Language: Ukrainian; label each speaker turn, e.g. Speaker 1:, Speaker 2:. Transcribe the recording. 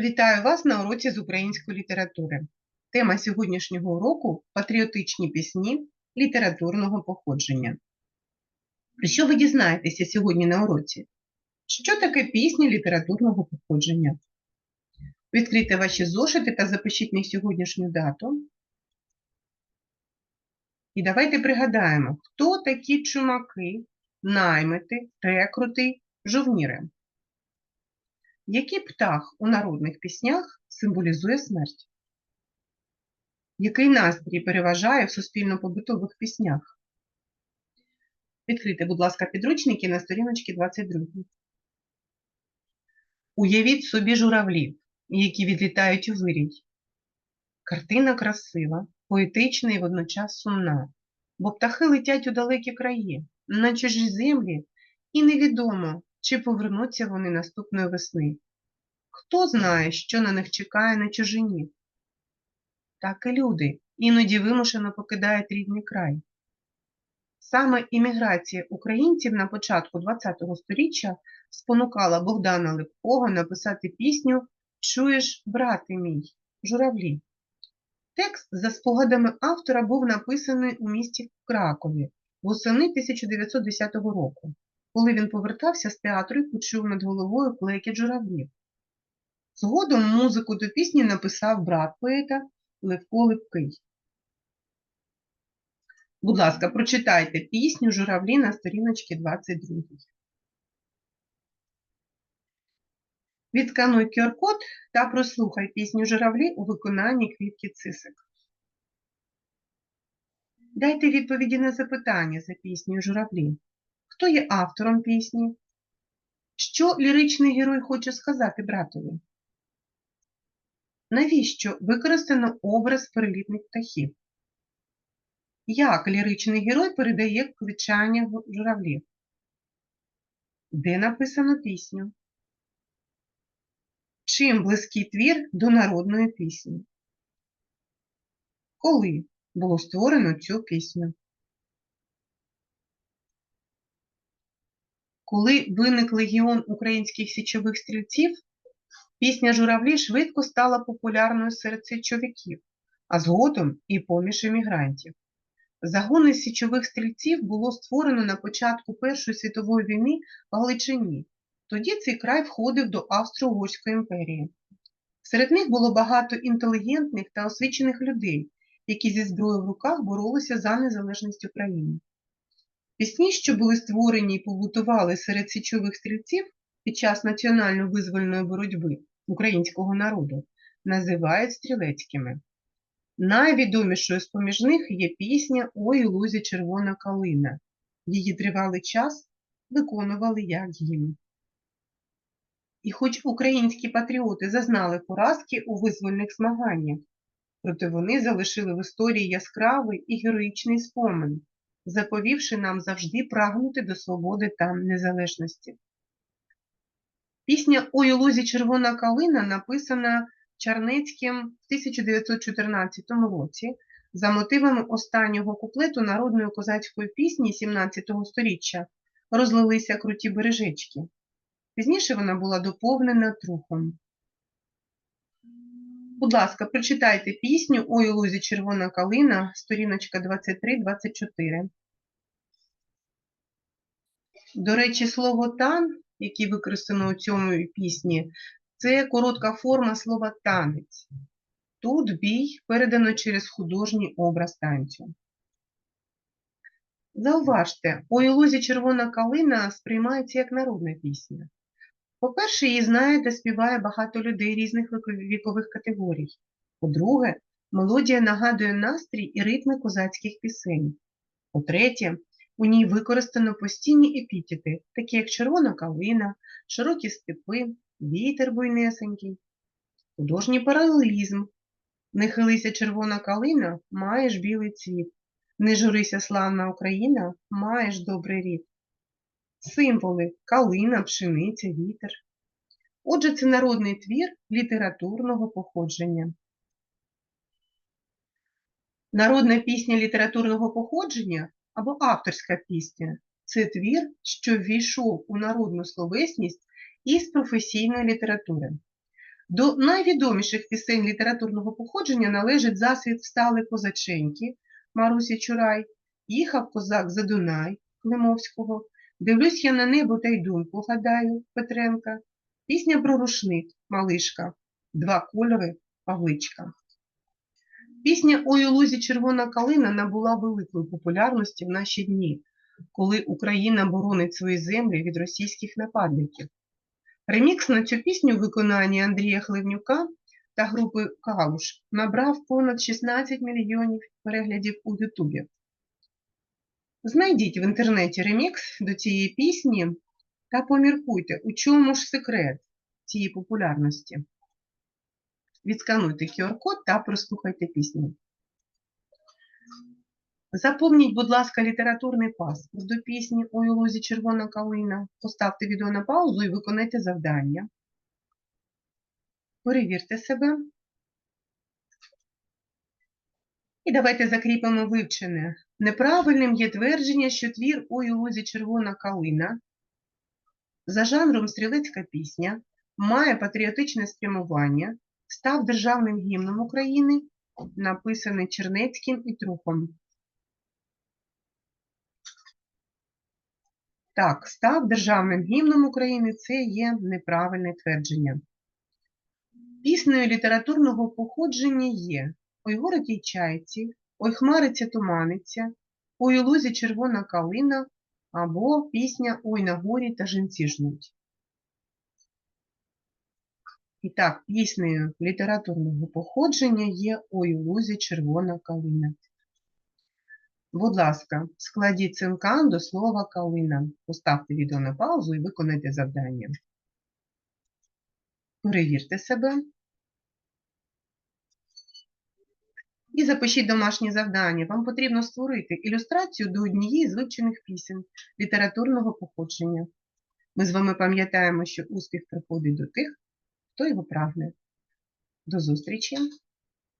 Speaker 1: Вітаю вас на уроці з української літератури. Тема сьогоднішнього уроку патріотичні пісні літературного походження. Про що ви дізнаєтеся сьогодні на уроці? Що таке пісні літературного походження? Відкрийте ваші зошити та запишіть на сьогоднішню дату. І давайте пригадаємо, хто такі чумаки, наймити, рекрути, жовніри. Який птах у народних піснях символізує смерть? Який настрій переважає в суспільно-побутових піснях? Відкрийте, будь ласка, підручники на сторіночці 22. Уявіть собі журавлів, які відлітають у вирій. Картина красива, поетична і водночас сумна, бо птахи летять у далекі краї, на чужі землі, і невідомо, чи повернуться вони наступної весни. Хто знає, що на них чекає на чужині? Так і люди іноді вимушено покидають рідний край. Саме імміграція українців на початку ХХ століття спонукала Богдана Липкого написати пісню Чуєш, брате мій, журавлі. Текст, за спогадами автора, був написаний у місті Кракові восени 1910 року, коли він повертався з театру і почув над головою клекіт журавлів. Згодом музику до пісні написав брат поета Левко Липкий. Будь ласка, прочитайте пісню журавлі на сторіночці 22. Відскануй QR-код та прослухай пісню журавлі у виконанні квітки цисик. Дайте відповіді на запитання за піснею журавлі. Хто є автором пісні? Що ліричний герой хоче сказати братові? Навіщо використано образ перелітних птахів? Як ліричний герой передає кличання журавлів? Де написано пісню? Чим близький твір до народної пісні? Коли було створено цю пісню? Коли виник легіон українських січових стрільців, Пісня журавлі швидко стала популярною серед січовиків, а згодом і поміж емігрантів. Загони січових стрільців було створено на початку Першої світової війни в Галичині. Тоді цей край входив до Австро-Угорської імперії. Серед них було багато інтелігентних та освічених людей, які зі зброєю в руках боролися за незалежність України. Пісні, що були створені і побутували серед січових стрільців під час національно-визвольної боротьби, українського народу називають стрілецькими. Найвідомішою з поміж них є пісня Ой лузі червона калина. Її тривалий час виконували як гімн. І хоч українські патріоти зазнали поразки у визвольних змаганнях, проте вони залишили в історії яскравий і героїчний спомин, заповівши нам завжди прагнути до свободи та незалежності. Пісня «Ой у лузі червона калина написана Чарнецьким в 1914 році за мотивами останнього куплету народної козацької пісні 17 століття розлилися круті бережечки. Пізніше вона була доповнена трухом. Будь ласка, прочитайте пісню «Ой лузі червона калина, сторіночка 23-24. До речі, слово тан які використано у цьому пісні, це коротка форма слова танець. Тут бій передано через художній образ танцю. Зауважте, у Ілозі Червона калина сприймається як народна пісня. По-перше, її знає та співає багато людей різних вікових категорій. По-друге, мелодія нагадує настрій і ритми козацьких пісень. По-третє, у ній використано постійні епітети, такі як червона калина, широкі степи, вітер буйнесенький, художній паралелізм. Не хилися червона калина, маєш білий цвіт. Не журися славна Україна, маєш добрий рід. Символи калина, пшениця, вітер. Отже, це народний твір літературного походження. Народна пісня літературного походження або авторська пісня це твір, що ввійшов у народну словесність із професійної літератури. До найвідоміших пісень літературного походження належить засвіт встали козаченьки Марусі Чурай, їхав козак за Дунай Климовського, дивлюсь я на небо та й думку гадаю Петренка, пісня про рушник Малишка, два кольори Павличка. Пісня «Ой у лузі червона калина набула великої популярності в наші дні, коли Україна боронить свої землі від російських нападників. Ремікс на цю пісню в виконанні Андрія Хливнюка та групи Калуш набрав понад 16 мільйонів переглядів у Ютубі. Знайдіть в інтернеті ремікс до цієї пісні та поміркуйте, у чому ж секрет цієї популярності. Відскануйте QR-код та прослухайте пісню. Заповніть, будь ласка, літературний паспорт до пісні «Ой у лузі червона калина». Поставте відео на паузу і виконайте завдання. Перевірте себе. І давайте закріпимо вивчене. Неправильним є твердження, що твір «Ой у лузі червона калина» за жанром стрілецька пісня має патріотичне спрямування, став державним гімном України, написаний Чернецьким і Трухом. Так, став державним гімном України це є неправильне твердження. Піснею літературного походження є Ой городій чайці, Ой хмариться туманиться, Ой у лузі червона калина або пісня Ой на горі та жінці жнуть. І так, піснею літературного походження є Ой у лузі червона калина. Будь ласка, складіть цинкан до слова калина. Поставте відео на паузу і виконайте завдання. Перевірте себе. І запишіть домашнє завдання. Вам потрібно створити ілюстрацію до однієї з вивчених пісень літературного походження. Ми з вами пам'ятаємо, що успіх приходить до тих, хто його прагне. До зустрічі!